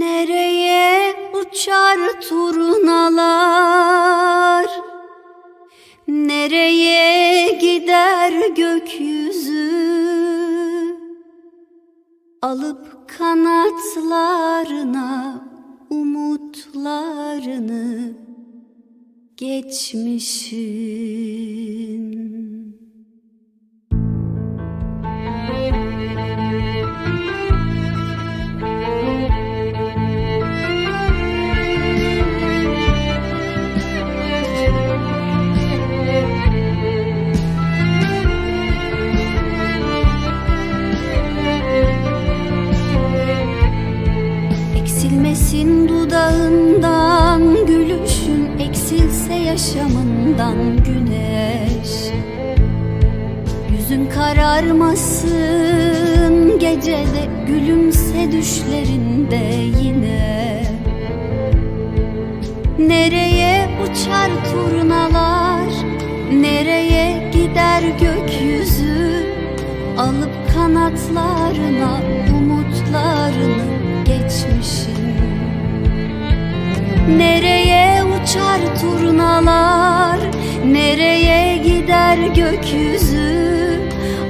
Nereye uçar turnalar? Nereye gider gökyüzü? Alıp kanatlarına umutlarını geçmişin. Eksilmesin dudağından gülüşün Eksilse yaşamından güneş. Yüzün kararmasın gecede Gülümse düşlerinde yine. Nereye uçar turnalar Nereye gider gökyüzü? Alıp kanatlarına umutlarını geçmişin Nereye uçar turnalar? Nereye gider gökyüzü?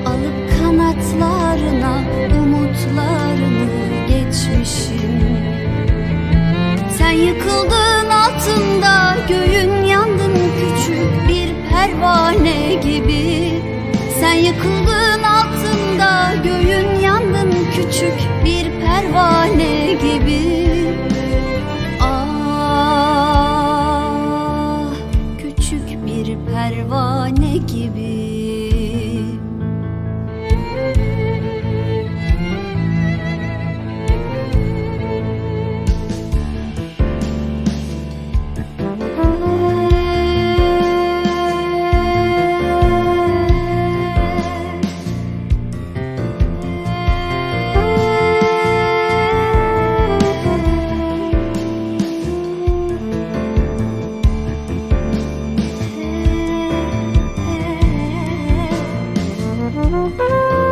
Alıp kanatlarına umutlarını geçmişin Sen yıkıldın altında göğün yandın küçük bir pervane gibi. Sen yıkıldın altında göğün Música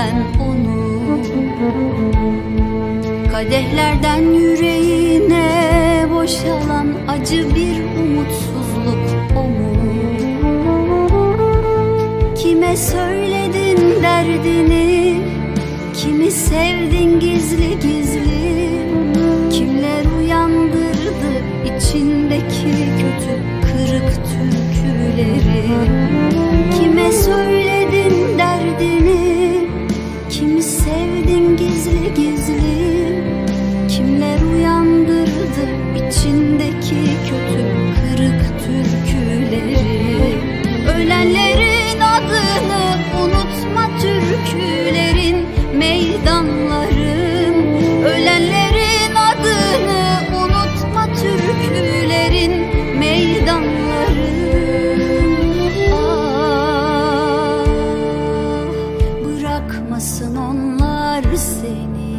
gözlerinden onu. Kadehlerden yüreğine boşalan acı bir umutsuzluk o mu? Kime söyledin derdini? Kimi sevdin gizli gizli bırakmasın onlar seni.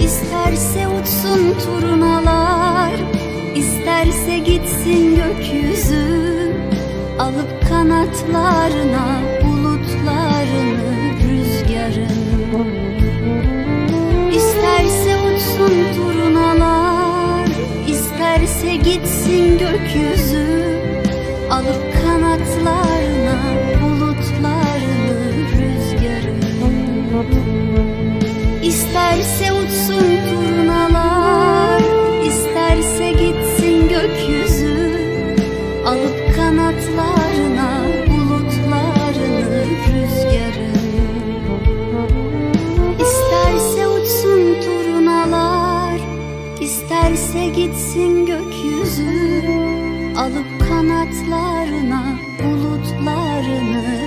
İsterse uçsun turnalar isterse gitsin gökyüzü Alıp kanatlarına bulutlarını rüzgarın İsterse uçsun turnalar isterse gitsin gökyüzü Alıp kanatlarına İsterse gitsin gökyüzü Alıp kanatlarına bulutlarını